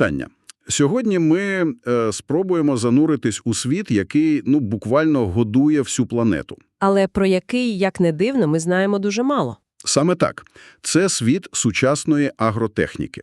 Вітання! Сьогодні ми е, спробуємо зануритись у світ, який ну буквально годує всю планету. Але про який, як не дивно, ми знаємо дуже мало. Саме так. Це світ сучасної агротехніки.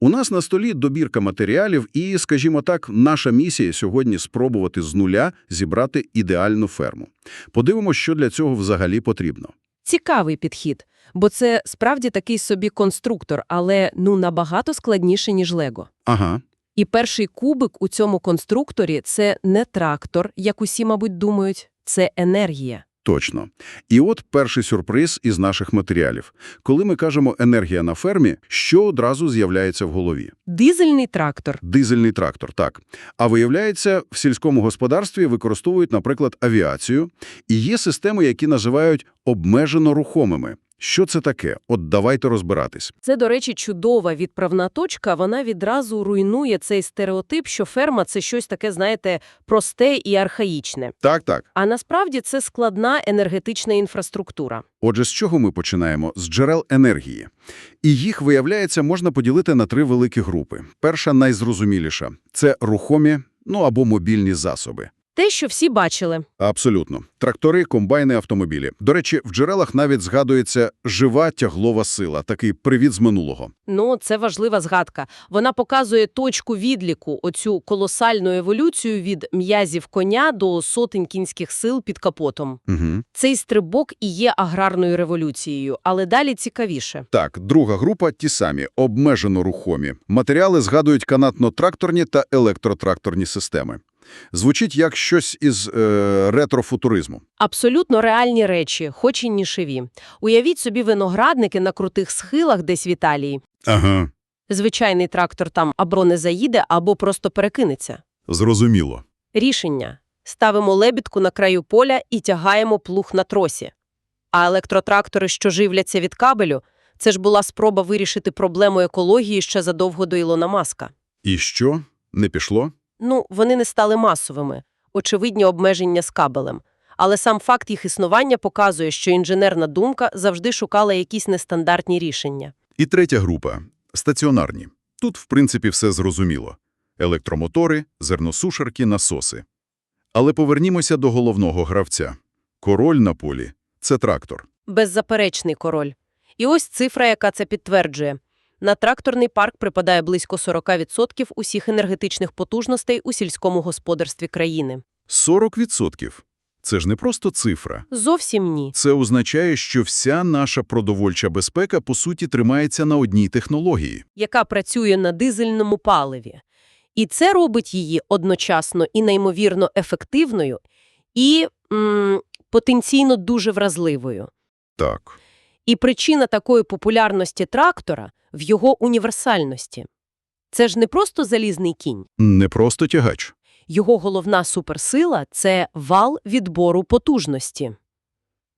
У нас на столі добірка матеріалів і, скажімо так, наша місія сьогодні спробувати з нуля зібрати ідеальну ферму. Подивимося, що для цього взагалі потрібно. Цікавий підхід, бо це справді такий собі конструктор, але ну набагато складніше, ніж Лего. Ага, І перший кубик у цьому конструкторі – це не трактор, як усі, мабуть, думають, це енергія. Точно. І от перший сюрприз із наших матеріалів. Коли ми кажемо «енергія на фермі», що одразу з'являється в голові? Дизельний трактор. Дизельний трактор, так. А виявляється, в сільському господарстві використовують, наприклад, авіацію, і є системи, які називають обмежено рухомими. Що це таке? От давайте розбиратись. Це, до речі, чудова відправна точка. Вона відразу руйнує цей стереотип, що ферма – це щось таке, знаєте, просте і архаїчне. Так, так. А насправді це складна енергетична інфраструктура. Отже, з чого ми починаємо? З джерел енергії. І їх, виявляється, можна поділити на три великі групи. Перша найзрозуміліша – це рухомі, ну або мобільні засоби. Те, що всі бачили. Абсолютно. Трактори, комбайни, автомобілі. До речі, в джерелах навіть згадується жива тяглова сила, такий привід з минулого. Ну, це важлива згадка. Вона показує точку відліку, оцю колосальну еволюцію від м'язів коня до сотень кінських сил під капотом. Угу. Цей стрибок і є аграрною революцією, але далі цікавіше. Так, друга група – ті самі, обмежено рухомі. Матеріали згадують канатно-тракторні та електротракторні системи. Звучить як щось із е, ретрофутуризму. Абсолютно реальні речі, хоч і нішеві. Уявіть собі виноградники на крутих схилах десь в Італії. Ага. Звичайний трактор там або не заїде, або просто перекинеться. Зрозуміло. Рішення. Ставимо лебідку на краю поля і тягаємо плуг на тросі. А електротрактори, що живляться від кабелю, це ж була спроба вирішити проблему екології ще задовго до Ілона Маска. І що? Не пішло? Ну, вони не стали масовими, очевидні обмеження з кабелем. Але сам факт їх існування показує, що інженерна думка завжди шукала якісь нестандартні рішення. І третя група – стаціонарні. Тут, в принципі, все зрозуміло. Електромотори, зерносушарки, насоси. Але повернімося до головного гравця. Король на полі – це трактор. Беззаперечний король. І ось цифра, яка це підтверджує. На тракторний парк припадає близько 40% усіх енергетичних потужностей у сільському господарстві країни. 40%. Це ж не просто цифра. Зовсім ні. Це означає, що вся наша продовольча безпека, по суті, тримається на одній технології. яка працює на дизельному паливі. І це робить її одночасно і неймовірно ефективною, і м, потенційно дуже вразливою. Так. І причина такої популярності трактора в його універсальності. Це ж не просто залізний кінь. Не просто тягач. Його головна суперсила – це вал відбору потужності.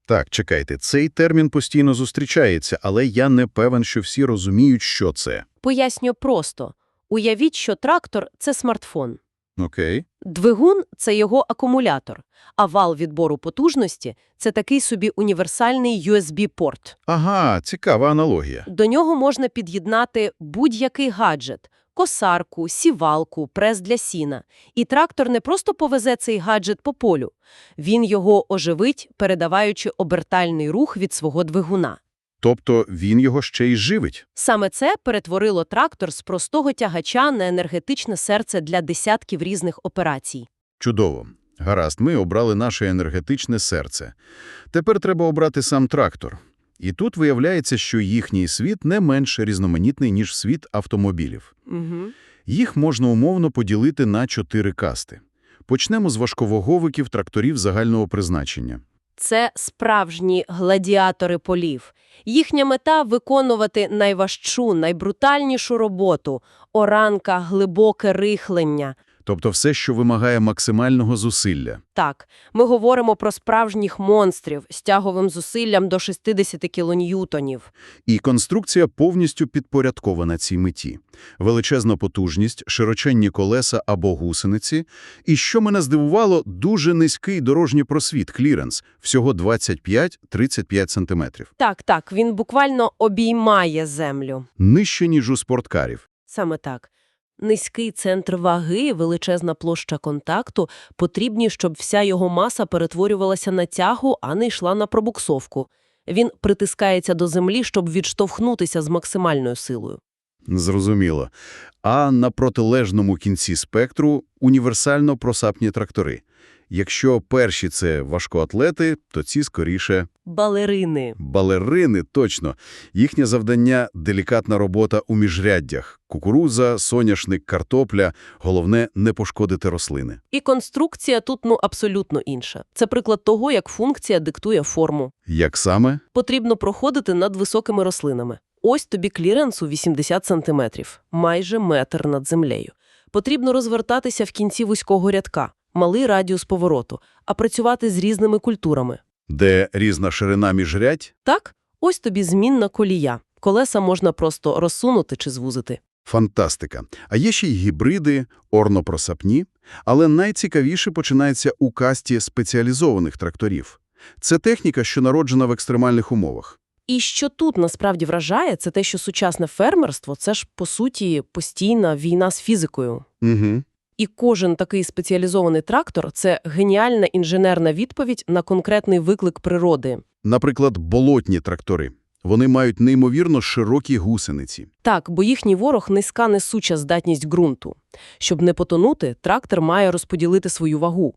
Так, чекайте, цей термін постійно зустрічається, але я не певен, що всі розуміють, що це. Пояснюю просто. Уявіть, що трактор – це смартфон. Окей. Двигун – це його акумулятор, а вал відбору потужності – це такий собі універсальний USB-порт. Ага, цікава аналогія. До нього можна під'єднати будь-який гаджет – косарку, сівалку, прес для сіна. І трактор не просто повезе цей гаджет по полю. Він його оживить, передаваючи обертальний рух від свого двигуна. Тобто він його ще й живить. Саме це перетворило трактор з простого тягача на енергетичне серце для десятків різних операцій. Чудово. Гаразд, ми обрали наше енергетичне серце. Тепер треба обрати сам трактор. І тут виявляється, що їхній світ не менш різноманітний, ніж світ автомобілів. Угу. Їх можна умовно поділити на чотири касти. Почнемо з важковаговиків тракторів загального призначення. Це справжні гладіатори полів. Їхня мета – виконувати найважчу, найбрутальнішу роботу – оранка, глибоке рихлення. Тобто все, що вимагає максимального зусилля. Так, ми говоримо про справжніх монстрів з тяговим зусиллям до 60 кілоньютонів. І конструкція повністю підпорядкована цій меті. Величезна потужність, широченні колеса або гусениці. І, що мене здивувало, дуже низький дорожній просвіт, кліренс, всього 25-35 сантиметрів. Так, так, він буквально обіймає землю. Нижче, ніж у спорткарів. Саме так. Низький центр ваги, величезна площа контакту потрібні, щоб вся його маса перетворювалася на тягу, а не йшла на пробуксовку. Він притискається до землі, щоб відштовхнутися з максимальною силою. Зрозуміло. А на протилежному кінці спектру універсально просапні трактори. Якщо перші – це важкоатлети, то ці скоріше Балерини. балерини, точно. Їхнє завдання – делікатна робота у міжряддях. Кукуруза, соняшник, картопля. Головне – не пошкодити рослини. І конструкція тут ну абсолютно інша. Це приклад того, як функція диктує форму. Як саме? Потрібно проходити над високими рослинами. Ось тобі кліренс у 80 сантиметрів, майже метр над землею. Потрібно розвертатися в кінці вузького рядка, малий радіус повороту, а працювати з різними культурами. Де різна ширина міжрядь? Так, ось тобі змінна колія. Колеса можна просто розсунути чи звузити. Фантастика. А є ще й гібриди, орнопросапні. Але найцікавіше починається у касті спеціалізованих тракторів. Це техніка, що народжена в екстремальних умовах. І що тут насправді вражає, це те, що сучасне фермерство – це ж, по суті, постійна війна з фізикою. Угу. І кожен такий спеціалізований трактор – це геніальна інженерна відповідь на конкретний виклик природи. Наприклад, болотні трактори. Вони мають неймовірно широкі гусениці. Так, бо їхній ворог – низька несуча здатність ґрунту. Щоб не потонути, трактор має розподілити свою вагу.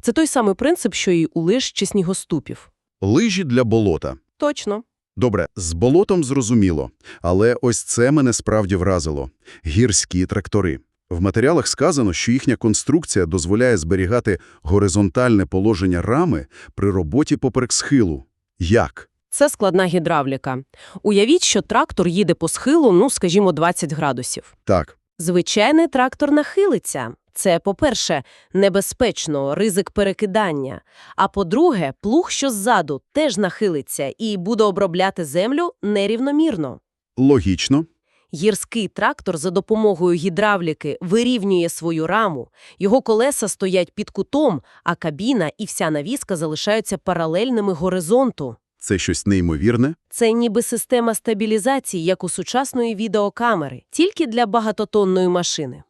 Це той самий принцип, що і у лиж чи снігоступів. Лижі для болота. Точно. Добре, з болотом зрозуміло. Але ось це мене справді вразило. Гірські трактори. В матеріалах сказано, що їхня конструкція дозволяє зберігати горизонтальне положення рами при роботі поперек схилу. Як? Це складна гідравліка. Уявіть, що трактор їде по схилу, ну, скажімо, 20 градусів. Так. Звичайний трактор нахилиться. Це, по-перше, небезпечно, ризик перекидання. А по-друге, плуг, що ззаду, теж нахилиться і буде обробляти землю нерівномірно. Логічно. Гірський трактор за допомогою гідравліки вирівнює свою раму, його колеса стоять під кутом, а кабіна і вся навіска залишаються паралельними горизонту. Це щось неймовірне. Це ніби система стабілізації, як у сучасної відеокамери, тільки для багатотонної машини.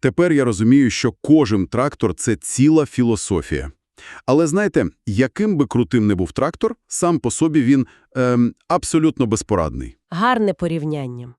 Тепер я розумію, що кожен трактор – це ціла філософія. Але знаєте, яким би крутим не був трактор, сам по собі він ем, абсолютно безпорадний. Гарне порівняння.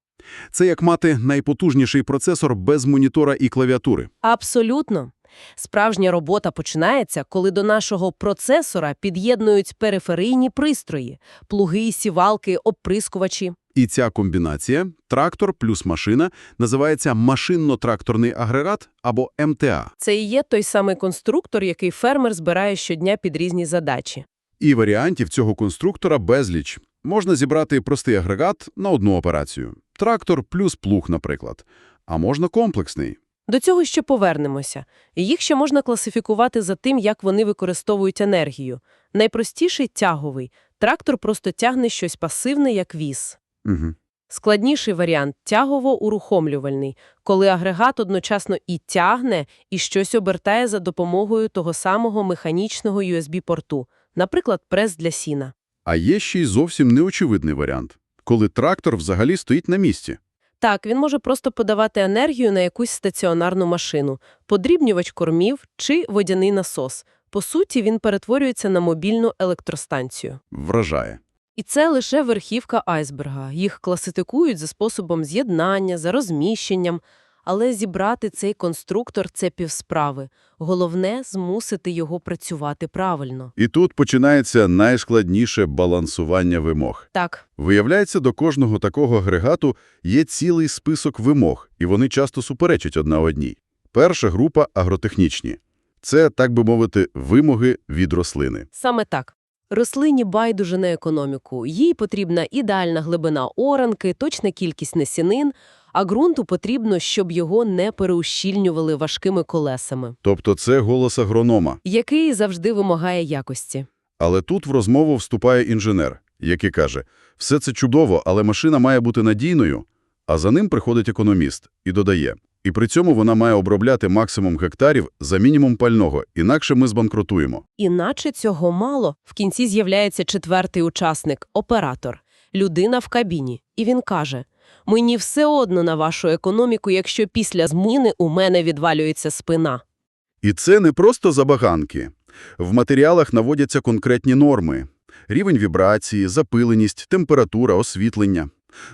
Це як мати найпотужніший процесор без монітора і клавіатури. Абсолютно. Справжня робота починається, коли до нашого процесора під'єднують периферійні пристрої – плуги, сівалки, оприскувачі. І ця комбінація – трактор плюс машина – називається машинно-тракторний агрегат або МТА. Це і є той самий конструктор, який фермер збирає щодня під різні задачі. І варіантів цього конструктора безліч. Можна зібрати простий агрегат на одну операцію. Трактор плюс плуг, наприклад. А можна комплексний. До цього ще повернемося. Їх ще можна класифікувати за тим, як вони використовують енергію. Найпростіший – тяговий. Трактор просто тягне щось пасивне, як віз. Угу. Складніший варіант – тягово-урухомлювальний, коли агрегат одночасно і тягне, і щось обертає за допомогою того самого механічного USB-порту, наприклад, прес для сіна. А є ще й зовсім неочевидний варіант, коли трактор взагалі стоїть на місці. Так, він може просто подавати енергію на якусь стаціонарну машину, подрібнювач кормів чи водяний насос. По суті, він перетворюється на мобільну електростанцію. Вражає. І це лише верхівка айсберга. Їх класифікують за способом з'єднання, за розміщенням. Але зібрати цей конструктор – це півсправи. Головне – змусити його працювати правильно. І тут починається найскладніше балансування вимог. Так, Виявляється, до кожного такого агрегату є цілий список вимог, і вони часто суперечать одна одній. Перша група – агротехнічні. Це, так би мовити, вимоги від рослини. саме так. Рослині байдуже на економіку. Їй потрібна ідеальна глибина оранки, точна кількість насінин, а ґрунту потрібно, щоб його не переущільнювали важкими колесами, Тобто це голос агронома. який завжди вимагає якості. Але тут в розмову вступає інженер, який каже, все це чудово, але машина має бути надійною, а за ним приходить економіст і додає, і при цьому вона має обробляти максимум гектарів за мінімум пального, інакше ми збанкрутуємо. Іначе цього мало. В кінці з'являється четвертий учасник – оператор. Людина в кабіні. І він каже, Мені все одно на вашу економіку, якщо після зміни у мене відвалюється спина. І це не просто забаганки. В матеріалах наводяться конкретні норми. Рівень вібрації, запиленість, температура, освітлення,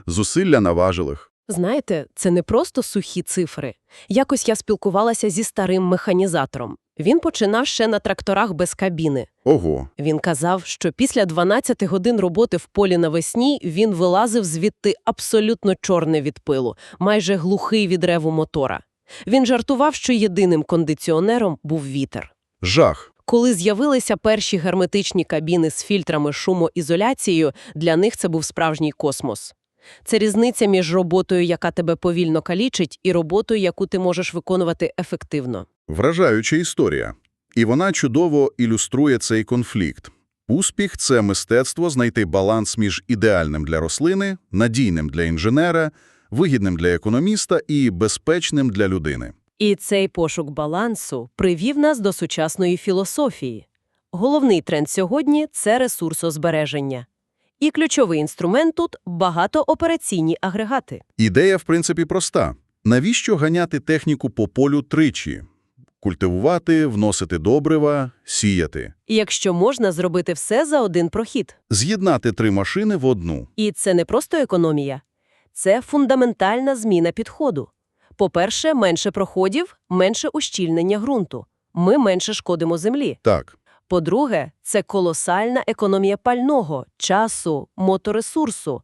зусилля на важелах. Знаєте, це не просто сухі цифри. Якось я спілкувалася зі старим механізатором. Він починав ще на тракторах без кабіни. Ого, Він казав, що після 12 годин роботи в полі навесні він вилазив звідти абсолютно чорний від пилу, майже глухий від реву мотора. Він жартував, що єдиним кондиціонером був вітер. жах. Коли з'явилися перші герметичні кабіни з фільтрами шумоізоляцією, для них це був справжній космос. Це різниця між роботою, яка тебе повільно калічить, і роботою, яку ти можеш виконувати ефективно. Вражаюча історія. І вона чудово ілюструє цей конфлікт. Успіх – це мистецтво знайти баланс між ідеальним для рослини, надійним для інженера, вигідним для економіста і безпечним для людини. І цей пошук балансу привів нас до сучасної філософії. Головний тренд сьогодні – це ресурсозбереження. І ключовий інструмент тут – багатоопераційні агрегати. Ідея, в принципі, проста. Навіщо ганяти техніку по полю тричі? Культивувати, вносити добрива, сіяти. І якщо можна зробити все за один прохід. З'єднати три машини в одну. І це не просто економія. Це фундаментальна зміна підходу. По-перше, менше проходів, менше ущільнення ґрунту. Ми менше шкодимо землі. Так. По-друге, це колосальна економія пального, часу, моторесурсу.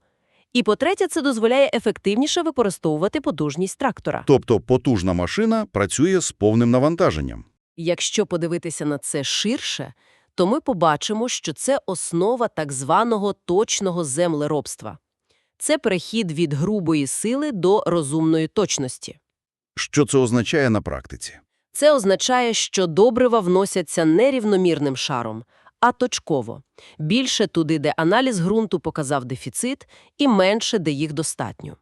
І по-третє, це дозволяє ефективніше використовувати потужність трактора. Тобто потужна машина працює з повним навантаженням. Якщо подивитися на це ширше, то ми побачимо, що це основа так званого точного землеробства. Це перехід від грубої сили до розумної точності. Що це означає на практиці? Це означає, що добрива вносяться не рівномірним шаром, а точково. Більше туди, де аналіз ґрунту показав дефіцит, і менше, де їх достатньо.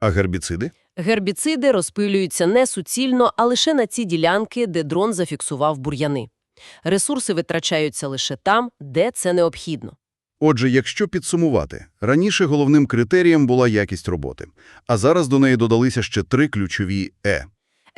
А гербіциди? Гербіциди розпилюються не суцільно, а лише на ці ділянки, де дрон зафіксував бур'яни. Ресурси витрачаються лише там, де це необхідно. Отже, якщо підсумувати, раніше головним критерієм була якість роботи, а зараз до неї додалися ще три ключові «е».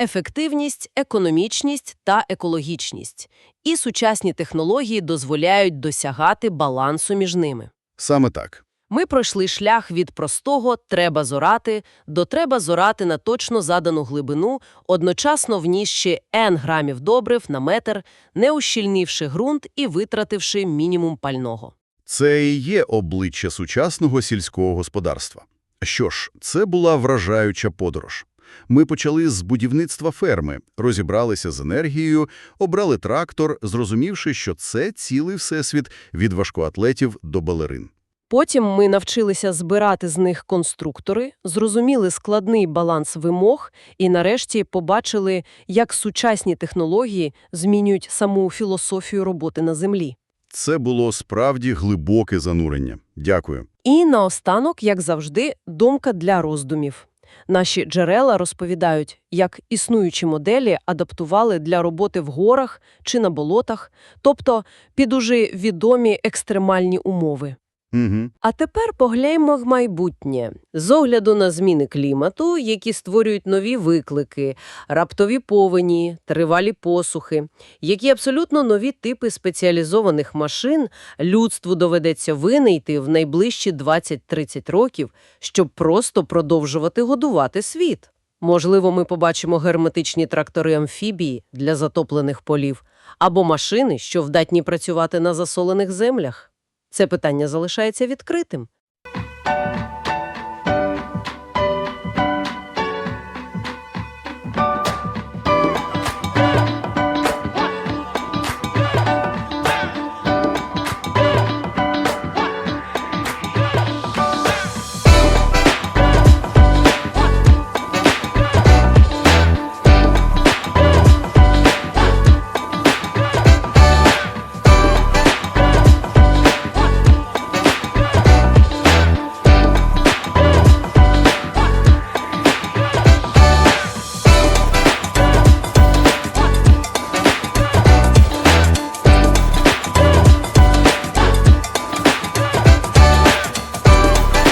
Ефективність, економічність та екологічність. І сучасні технології дозволяють досягати балансу між ними. Саме так. Ми пройшли шлях від простого «треба зорати» до «треба зорати на точно задану глибину», одночасно внісши N грамів добрив на метр, не ущільнивши ґрунт і витративши мінімум пального. Це і є обличчя сучасного сільського господарства. Що ж, це була вражаюча подорож. Ми почали з будівництва ферми, розібралися з енергією, обрали трактор, зрозумівши, що це цілий всесвіт від важкоатлетів до балерин. Потім ми навчилися збирати з них конструктори, зрозуміли складний баланс вимог і нарешті побачили, як сучасні технології змінюють саму філософію роботи на землі. Це було справді глибоке занурення. Дякую. І наостанок, як завжди, думка для роздумів. Наші джерела розповідають, як існуючі моделі адаптували для роботи в горах чи на болотах, тобто під уже відомі екстремальні умови. Угу. А тепер погляньмо в майбутнє. З огляду на зміни клімату, які створюють нові виклики, раптові повені, тривалі посухи, які абсолютно нові типи спеціалізованих машин людству доведеться винайти в найближчі 20-30 років, щоб просто продовжувати годувати світ. Можливо, ми побачимо герметичні трактори-амфібії для затоплених полів або машини, що вдатні працювати на засолених землях. Це питання залишається відкритим.